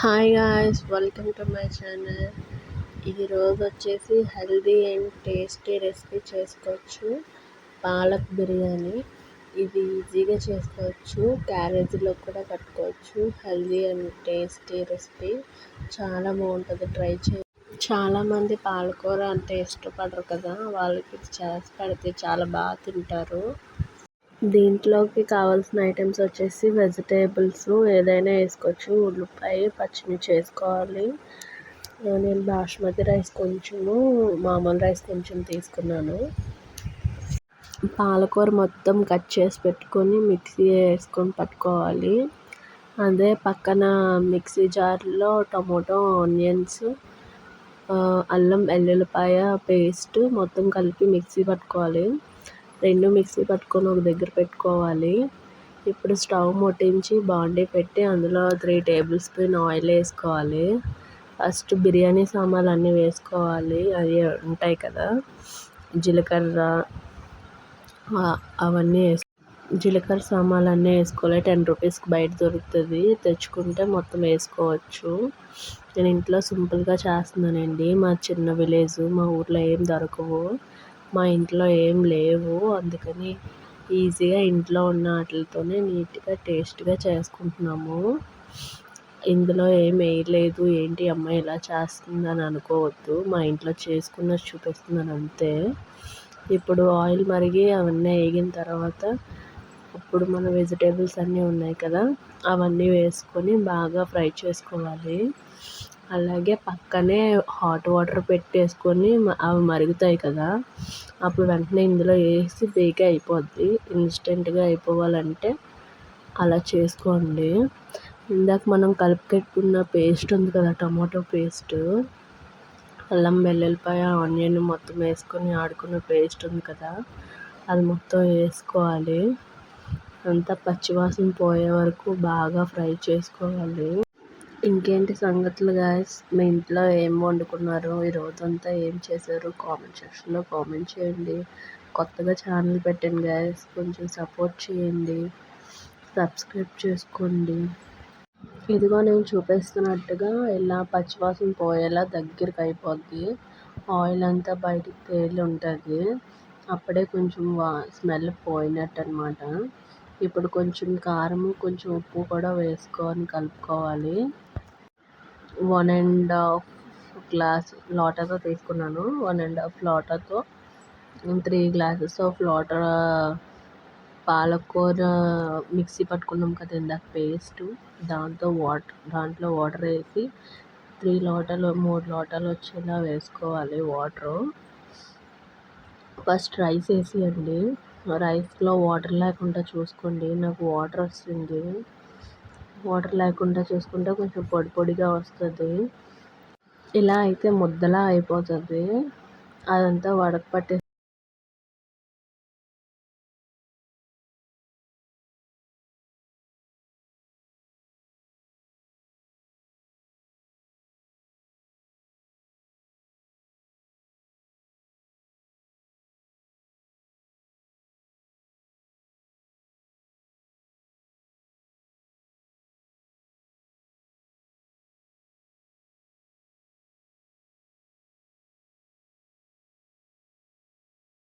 Hi guys welcome to my channel రోజు వచ్చేసి healthy and tasty recipe చేసుకోవచ్చు. పాలక్ బిర్యానీ. ఇది ఈజీగా చేసుకోవచ్చు. క్యారేజీలో కూడా కట్టుకోవచ్చు హెల్దీ అండ్ టేస్టీ రెసిపీ చాలా బాగుంటుంది. ట్రై చే చాలామంది పాలకూర అంటే ఇష్టపడరు కదా. వాళ్ళకి చేసి పెడితే చాలా బాగా తింటారు. దీంట్లోకి కావాల్సిన ఐటమ్స్ వచ్చేసి వెజిటేబుల్స్ ఏదైనా వేసుకోవచ్చు. ఉల్లిపాయ పచ్చిమిర్చి వేసుకోవాలి నేను బాస్మతి రైస్ కొంచెము మామూలు రైస్ కొంచెం తీసుకున్నాను. పాలకూర మొత్తం కట్ చేసి పెట్టుకొని మిక్సీ వేసుకొని పట్టుకోవాలి. అదే పక్కన మిక్సీ జార్లో టమోటో ఆనియన్స్ అల్లం వెల్లుల్లిపాయ పేస్ట్ మొత్తం కలిపి మిక్సీ పట్టుకోవాలి. రెండు మిక్సీ పట్టుకొని ఒక దగ్గర పెట్టుకోవాలి. ఇప్పుడు స్టవ్ ముట్టించి బాండీ పెట్టి అందులో త్రీ టేబుల్ స్పూన్ ఆయిల్ వేసుకోవాలి. ఫస్ట్ బిర్యానీ సామాన్లు అన్నీ వేసుకోవాలి. అవి ఉంటాయి కదా జీలకర్ర అవన్నీ వేసుకో జీలకర్ర సామాన్లు అన్నీ వేసుకోవాలి. టెన్ రూపీస్కి బయట దొరుకుతుంది. తెచ్చుకుంటే మొత్తం వేసుకోవచ్చు. నేను ఇంట్లో సింపుల్గా చేస్తున్నానండి. మా చిన్న విలేజ్ మా ఊర్లో ఏం దొరకవు. మా ఇంట్లో ఏం లేవు. అందుకని ఈజీగా ఇంట్లో ఉన్న వాటితోనే నీట్గా టేస్ట్గా చేసుకుంటున్నాము. ఇందులో ఏం వేయలేదు. ఏంటి అమ్మాయి ఇలా చేస్తుందని అనుకోవద్దు. మా ఇంట్లో చేసుకున్నది చూపిస్తున్నాను అంతే. ఇప్పుడు ఆయిల్ మరిగి అవన్నీ వేగిన తర్వాత ఇప్పుడు మన వెజిటేబుల్స్ అన్నీ ఉన్నాయి కదా అవన్నీ వేసుకొని బాగా ఫ్రై చేసుకోవాలి. అలాగే పక్కనే హాట్ వాటర్ పెట్టేసుకొని అవి మరుగుతాయి కదా అప్పుడు వెంటనే ఇందులో వేసి బేక్ అయిపోద్ది. ఇన్స్టెంట్గా అయిపోవాలంటే అలా చేసుకోండి. ఇందాక మనం కలుపుకెట్టుకున్న పేస్ట్ ఉంది కదా టమాటో పేస్ట్ అల్లం వెల్లుల్లిపాయ ఆనియన్ మొత్తం వేసుకొని ఆడుకున్న పేస్ట్ ఉంది కదా అది మొత్తం వేసుకోవాలి. అంతా పచ్చివాసన పోయే వరకు బాగా ఫ్రై చేసుకోవాలి. ఇంకేంటి సంగతులు గాయస్ మీ ఇంట్లో ఏం వండుకున్నారు? ఈ రోజంతా ఏం చేశారు? కామెంట్ సెక్షన్లో కామెంట్ చేయండి. కొత్తగా ఛానల్ పెట్టండి గాయస్ కొంచెం సపోర్ట్ చేయండి. సబ్స్క్రైబ్ చేసుకోండి. ఇదిగో నేను చూపిస్తున్నట్టుగా ఇలా పచ్చివాసన పోయేలా దగ్గరికి అయిపోద్ది. ఆయిల్ అంతా బయటికి తేలి ఉంటుంది. అప్పుడే కొంచెం వా స్మెల్ పోయినట్టు అనమాట ఇప్పుడు కొంచెం కారము కొంచెం ఉప్పు కూడా వేసుకొని కలుపుకోవాలి. వన్ అండ్ హాఫ్ గ్లాస్ లోటాతో తీసుకున్నాను. వన్ అండ్ హాఫ్ లోటాతో త్రీ గ్లాసెస్ ఆఫ్ లోటర్ పాలకూర మిక్సీ పట్టుకున్నాం కదా ఇందాక పేస్ట్. దాంతో వాటర్ దాంట్లో వాటర్ వేసి త్రీ లోటలు మూడు లోటాలు వచ్చేలా వేసుకోవాలి వాటరు. ఫస్ట్ రైస్ వేసేయండి. రైస్లో వాటర్ లేకుండా చూసుకోండి. నాకు వాటర్ వస్తుంది. వాటర్ లేకుండా చూసుకుంటే కొంచెం పొడి పొడిగా వస్తుంది. ఇలా అయితే ముద్దలా అయిపోతుంది. అదంతా వడకపట్టే